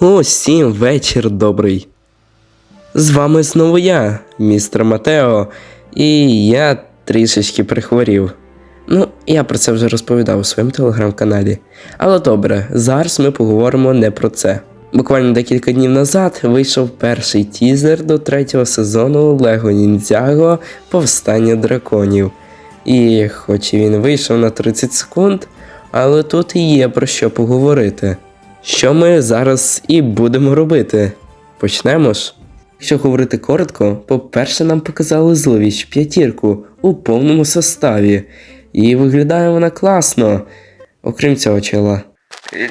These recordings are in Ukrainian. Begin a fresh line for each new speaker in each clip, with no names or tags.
Усім вечір добрий. З вами знову я, містер Матео, і я трішечки прихворів. Ну, я про це вже розповідав у своєму телеграм-каналі. Але добре, зараз ми поговоримо не про це. Буквально декілька днів назад вийшов перший тізер до третього сезону Лего Ніндзяго Повстання драконів. І хоч і він вийшов на 30 секунд, але тут і є про що поговорити. Що ми зараз і будемо робити? Почнемо ж. Якщо говорити коротко, по-перше, нам показали зловіч п'ятірку у повному составі. І виглядає вона класно, окрім цього чола.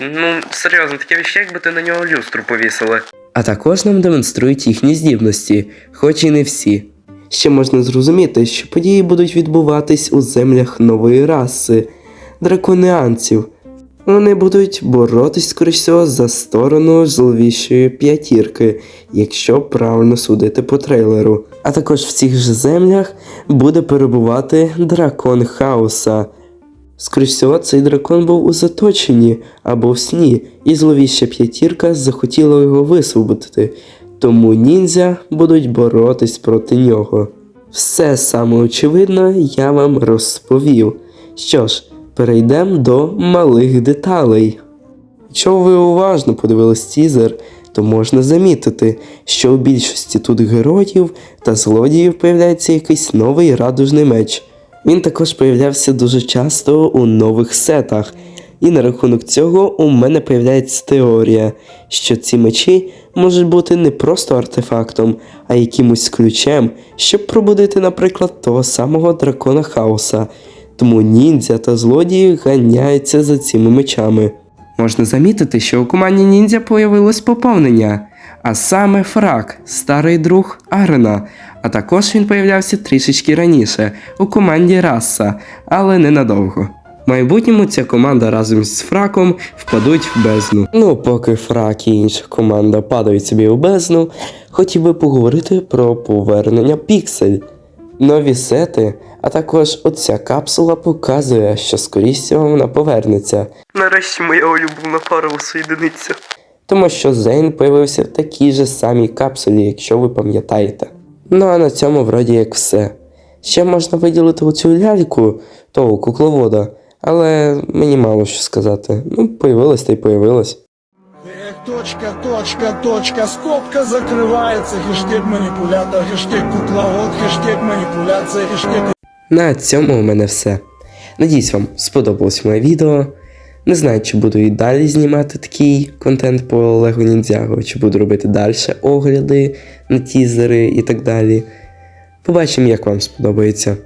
Ну, серйозно, таке віще, якби ти на нього люстру повісили. А також нам демонструють їхні здібності, хоч і не всі. Ще можна зрозуміти, що події будуть відбуватись у землях нової раси драконіанців. Вони будуть боротись, скоріш всього, за сторону зловішої п'ятірки, якщо правильно судити по трейлеру. А також в цих же землях буде перебувати дракон хаоса. Скоріш всього, цей дракон був у заточенні або в сні, і зловіща п'ятірка захотіла його висвободити, тому ніндзя будуть боротись проти нього. Все саме очевидно я вам розповів. Що ж, перейдемо до малих деталей. Якщо ви уважно подивились тізер, то можна замітити, що у більшості тут героїв та злодіїв появляється якийсь новий радужний меч. Він також появлявся дуже часто у нових сетах, і на рахунок цього у мене появляється теорія, що ці мечі можуть бути не просто артефактом, а якимось ключем, щоб пробудити, наприклад, того самого дракона хаоса. Тому ніндзя та злодії ганяються за цими мечами. Можна замітити, що у команді ніндзя появилось поповнення, а саме Фрак, старий друг Арена. А також він появлявся трішечки раніше у команді Раса, але ненадовго. В майбутньому ця команда разом з Фраком впадуть в бездну. Ну, поки Фрак і інша команда падають собі у бездну, хотів би поговорити про повернення Піксель. Нові сети, а також оця капсула показує, що скоріше вона повернеться. Нарешті моя улюблена пара усоєдиниться. Тому що Зейн появився в такій же самій капсулі, якщо ви пам'ятаєте. Ну а на цьому вроді як все. Ще можна виділити оцю ляльку того кукловода, але мені мало що сказати. Ну, появилась та й появилась.
Эх, точка, точка, точка, скобка закрывается, хэштег манипулятор, хэштег кукловод, хэштег манипуляция, хэштег
На цьому у мене все. Надіюсь, вам сподобалось моє відео. Не знаю, чи буду і далі знімати такий контент по Lego Ninjago, чи буду робити далі огляди на тізери і так далі. Побачимо, як вам сподобається.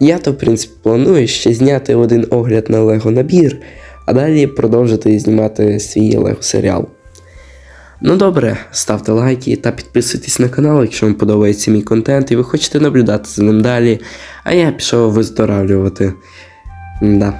Я то, в принципі, планую ще зняти один огляд на Lego набір, а далі продовжити знімати свій Лего серіал. Ну добре, ставте лайки та підписуйтесь на канал, якщо вам подобається мій контент і ви хочете наблюдати за ним далі. А я пішов виздоравлювати. Да.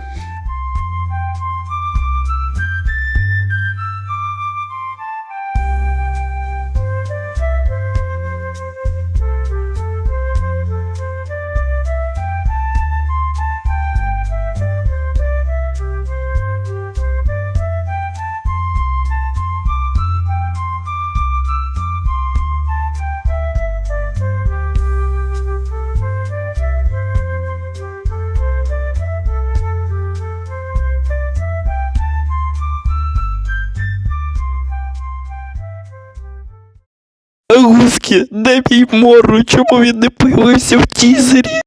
Гуски, де мій мору, чому він не появився в тізері?